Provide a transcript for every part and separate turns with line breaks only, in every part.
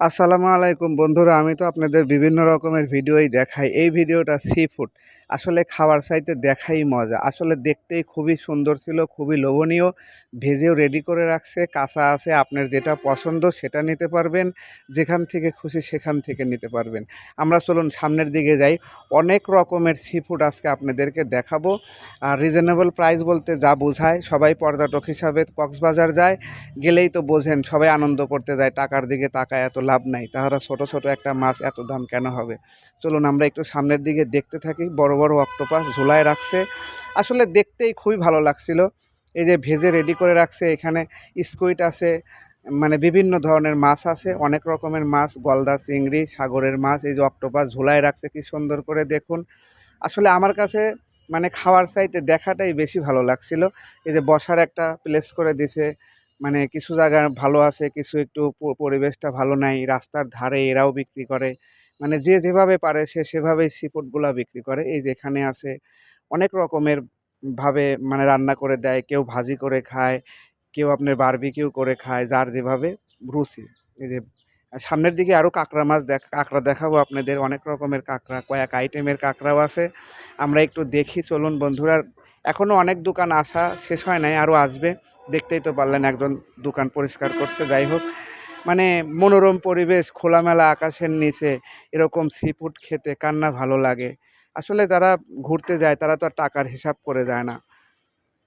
আসসালামু আলাইকুম বন্ধুরা, আমি তো আপনাদের বিভিন্ন রকমের ভিডিওই দেখাই। এই ভিডিওটা সি ফুড। আসলে খাবার চাইতে দেখাই মজা। আসলে দেখতেই খুবই সুন্দর ছিল, খুবই লোভনীয়। ভেজেও রেডি করে রাখছে, কাঁচা আছে, আপনার যেটা পছন্দ সেটা নিতে পারবেন, যেখান থেকে খুশি সেখান থেকে নিতে পারবেন। আমরা চলুন সামনের দিকে যাই। অনেক রকমের সি ফুড আজকে আপনাদেরকে দেখাবো। আর রিজনেবল প্রাইস বলতে যা বোঝায়, সবাই পর্যটক হিসাবে কক্সবাজার যায়, গেলেই তো বোঝেন, সবাই আনন্দ করতে যায়, টাকার দিকে তাকায় এত লাভ নাই। তাহারা ছোট ছোট একটা মাছ এত দাম কেন হবে? চলুন আমরা একটু সামনের দিকে দেখতে থাকি। বড় বড় অক্টোপাস ঝোলায় রাখছে। আসলে দেখতেই খুবই ভালো লাগছিল। এই যে ভেজে রেডি করে রাখছে, এখানে স্কুইট আছে মানে বিভিন্ন ধরনের মাছ আছে, অনেক রকমের মাছ, গলদা, চিংড়ি, সাগরের মাছ, এই যে অক্টোপাস ঝোলায় রাখছে, কি সুন্দর করে দেখুন। আসলে আমার কাছে মানে খাওয়ার চাইতে দেখাটাই বেশি ভালো লাগছিল। এই যে বসার একটা প্লেস করে দিছে মানে কিছু জায়গা ভালো আছে, কিছু একটু পরিবেশটা ভালো নাই, রাস্তার ধারে এরাও বিক্রি করে। মানে যে যেভাবে পারে সে সেভাবেই সি ফুডগুলা বিক্রি করে। এই যেখানে আছে অনেক রকমের ভাবে মানে রান্না করে দেয়, কেউ ভাজি করে খায়, কেউ আপনার বারবিকিউ করে খায়, যার যেভাবে রুচি। এই যে সামনের দিকে আরও কাঁকড়া মাছ দেখ, কাঁকড়া দেখাবো আপনাদের। অনেক রকমের কাঁকড়া, কয়েক আইটেমের কাঁকড়াও আছে। আমরা একটু দেখি, চলুন বন্ধুরা। এখনও অনেক দোকান আসা শেষ হয় নাই আরও আসবে। দেখতেই তো পারলেন একজন দোকান পরিষ্কার করছে, যাই হোক। মানে মনোরম পরিবেশ, খোলামেলা আকাশের নিচে, এরকম সি ফুড খেতে কার না ভালো লাগে। আসলে যারা ঘুরতে যায়, তারা তো টাকার হিসাব করে যায় না।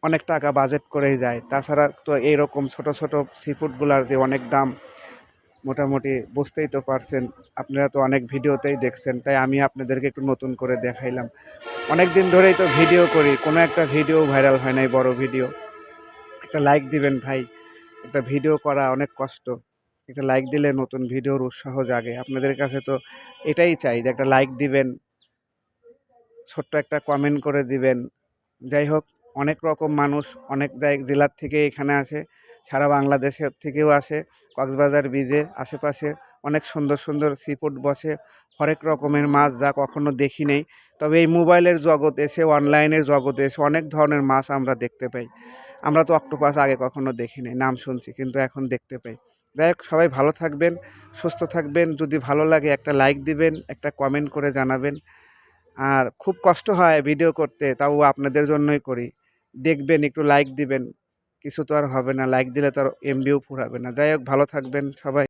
অনেক টাকা বাজেট করেই যায়। তাছাড়া তো এইরকম ছোট ছোট সি ফুডগুলার যে অনেক দাম, মোটামুটি বুঝতেই তো পারছেন। আপনারা তো অনেক ভিডিওতেই দেখছেন, তাই আমি আপনাদেরকে একটু নতুন করে দেখাইলাম। অনেক দিন ধরেই তো ভিডিও করি, কোনো একটা ভিডিও ভাইরাল হয় নাই, বড় ভিডিও। একটা লাইক দিবেন ভাই। একটা ভিডিও করা অনেক কষ্ট। একটা লাইক দিলে নতুন ভিডিওর উৎসাহ জাগে। আপনাদের কাছে তো এটাই চাই যে একটা লাইক দিবেন, ছোট্ট একটা কমেন্ট করে দিবেন। যাই হোক, অনেক রকম মানুষ অনেক জায়গা, জেলার থেকে এখানে আসে। সারা বাংলাদেশের থেকেও আসে। কক্সবাজার বিজে আশেপাশে অনেক সুন্দর সুন্দর সি ফুড বসে। হরেক রকমের মাছ যা কখনো দেখি নেই। তবে এই মোবাইলের জগৎ এসে অনলাইনের জগতে এসে অনেক ধরনের মাছ আমরা দেখতে পাই। আমরা তো অক্টোপাস আগে কখনো দেখিনি নাম শুনছি কিন্তু এখন দেখতে পাই। যাই হোক, সবাই ভালো থাকবেন, সুস্থ থাকবেন, যদি ভালো লাগে একটা লাইক দিবেন, একটা কমেন্ট করে জানাবেন। আর খুব কষ্ট হয় ভিডিও করতে, তাও আপনাদের জন্যই করি। দেখবেন, একটু লাইক দিবেন। কিছু তো আর হবে না লাইক দিলে তো আর এমবিও ফুরাবে না। যাই হোক, ভালো থাকবেন সবাই।